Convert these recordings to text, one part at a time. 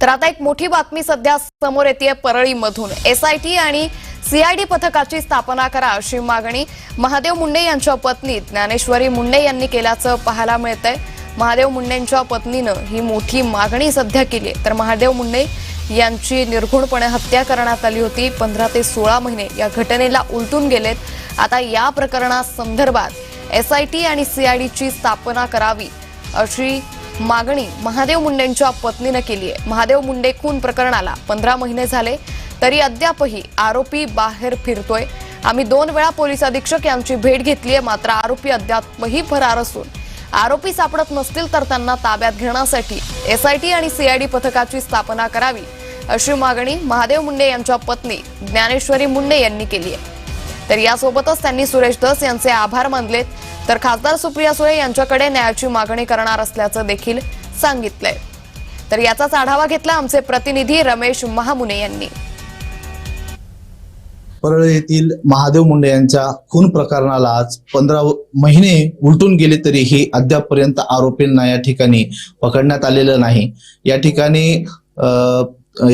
तर आता एक मोठी बातमी सध्या समोर येते परळीमधून. एसआयटी आणि सीआयडी पथकाची स्थापना करा अशी मागणी महादेव मुंडे यांच्या पत्नी ज्ञानेश्वरी मुंडे यांनी केल्याचं पाहायला मिळतंय. महादेव मुंडेंच्या पत्नीनं ही मोठी मागणी सध्या केली आहे. तर महादेव मुंडे यांची निर्घुणपणे हत्या करण्यात आली होती. पंधरा ते सोळा महिने या घटनेला उलटून गेलेत. आता या प्रकरणासंदर्भात एसआयटी आणि सीआयडीची स्थापना करावी अशी मागणी महादेव मुंडेंच्या पत्नीनं केली आहे. महादेव मुंडे खून प्रकरणाला पंधरा महिने झाले तरी अद्यापही आरोपी बाहेर फिरतोय. आम्ही दोन वेळा पोलीस अधीक्षक यांची भेट घेतली आहे मात्र आरोपी अद्यापही फरार असून. आरोपी सापडत नसतील तर त्यांना ताब्यात घेण्यासाठी एसआयटी आणि सीआयडी पथकाची स्थापना करावी अशी मागणी महादेव मुंडे यांच्या पत्नी ज्ञानेश्वरी मुंडे यांनी केली आहे. तर यासोबतच त्यांनी सुरेश दस यांचे आभार मानलेत. तर खासदार सुप्रिया सुळे यांच्याकडे न्यायाची मागणी करणार असल्याचं देखील सांगितलंय. तर याचाच आढावा घेतला आमचे प्रतिनिधी रमेश महामुने यांनी. परळ येथील महादेव मुंडे यांच्या खून प्रकरणाला आज पंधरा महिने उलटून गेले तरीही अद्यापपर्यंत आरोपींना या ठिकाणी पकडण्यात आलेलं नाही. या ठिकाणी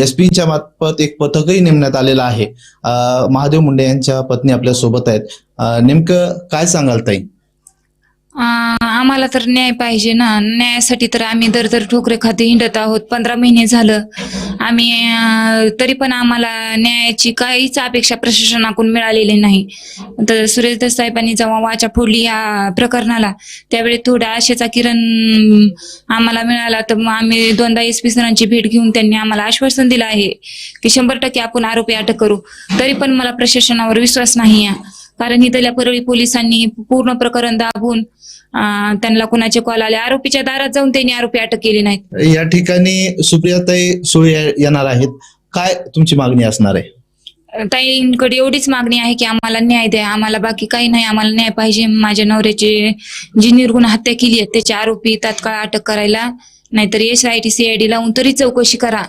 एस पीच्या मार्फत एक पथकही नेमण्यात आलेलं आहे. महादेव मुंडे यांच्या पत्नी आपल्यासोबत आहेत नेमकं काय सांगाल ताई? आम्हाला तर न्याय पाहिजे ना. न्यायासाठी तर आम्ही दर दर ठोकरे खाते हिंडत आहोत. पंधरा महिने झालं. आम्ही तरी पण आम्हाला न्यायाची काहीच अपेक्षा प्रशासनाकडून मिळालेली नाही. तर सुरेश दस साहेबांनी जेव्हा वाचा फोडली या प्रकरणाला त्यावेळी थोडा आशेचा किरण आम्हाला मिळाला. तर आम्ही दोनदा एस पी सरांची भेट घेऊन त्यांनी आम्हाला आश्वासन दिलं आहे की शंभर टक्के आपण आरोपी अटक करू. तरी पण मला प्रशासनावर विश्वास नाही आहे कारण इथल्या परळी पोलिसांनी पूर्ण प्रकरण दाबून त्यांना कुणाचे कॉल आले? आरोपीच्या दारात जाऊन त्यांनी आरोपी अटक केली नाहीत. या ठिकाणी सुप्रियाताई सुळे येणार आहेत. काय तुमची मागणी असणार आहे? ताईंकडे एवढीच मागणी आहे की आम्हाला न्याय द्या. आम्हाला बाकी काही नाही. आम्हाला न्याय पाहिजे. माझ्या नवऱ्याची जी निर्गुण हत्या केली आहे त्याचे आरोपी तात्काळ अटक करायला नाहीतर एस आय टी सीआयडी लावून तरी चौकशी करा.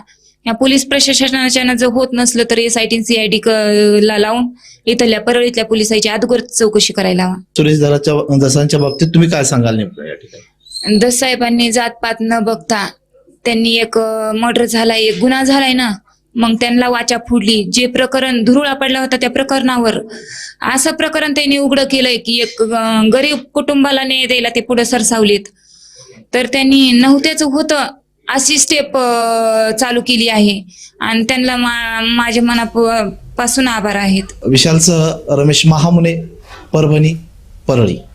या पोलीस प्रशासनाच्या जर होत नसलं तर एस आय टी सीआयडी ला लावून इथल्या परळीतल्या पोलिसांची अगोदर चौकशी करायला हवा. सुरेश दराच्या दसांच्या बाबतीत तुम्ही काय सांगाल नेमकं या ठिकाणी? दस साहेबांनी जातपात न बघता त्यांनी एक मर्डर झालाय एक गुन्हा झालाय ना मग त्यांना वाचा फुडली. जे प्रकरण धुरुळा पडला होता त्या प्रकरणावर असं प्रकरण त्यांनी उघड केलंय की एक गरीब कुटुंबाला न्याय द्यायला ते पुढे सरसावलीत. तर त्यांनी नव्हत्याच होतं. अशी स्टेप चालू केली आहे. आणि त्यांना मा- माझ्या मनापासून आभार आहेत. विशालसह रमेश महामुने परभणी परळी.